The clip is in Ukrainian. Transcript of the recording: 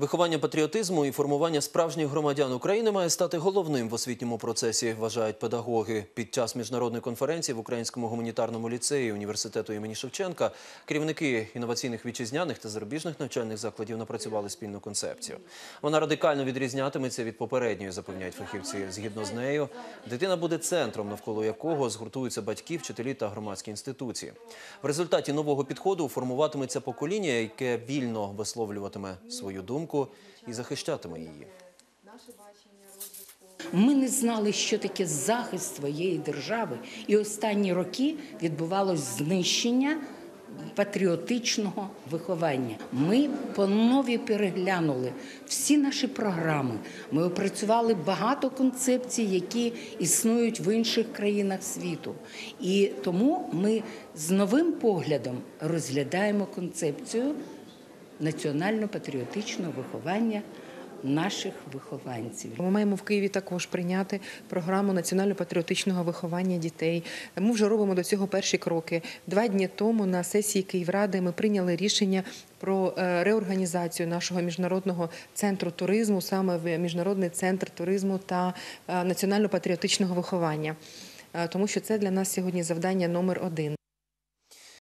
Виховання патріотизму і формування справжніх громадян України має стати головним в освітньому процесі, вважають педагоги. Під час міжнародної конференції в Українському гуманітарному ліцеї університету імені Шевченка керівники інноваційних вітчизняних та зарубіжних навчальних закладів напрацювали спільну концепцію. Вона радикально відрізнятиметься від попередньої, запевняють фахівці. Згідно з нею, дитина буде центром, навколо якого згуртуються батьки, вчителі та громадські інституції. В результаті нового підходу формуватиметься покоління, яке вільно висловлюватиме свою думку і захищатиме її. Ми не знали, що таке захист своєї держави, і останні роки відбувалось знищення патріотичного виховання. Ми по нові переглянули всі наші програми. Ми опрацювали багато концепцій, які існують в інших країнах світу. І тому ми з новим поглядом розглядаємо концепцію національно-патріотичного виховання наших вихованців. Ми маємо в Києві також прийняти програму національно-патріотичного виховання дітей. Ми вже робимо до цього перші кроки. Два дні тому на сесії Київради ми прийняли рішення про е, реорганізацію нашого міжнародного центру туризму, саме в міжнародний центр туризму та е, національно-патріотичного виховання. Е, Тому що це для нас сьогодні завдання номер один.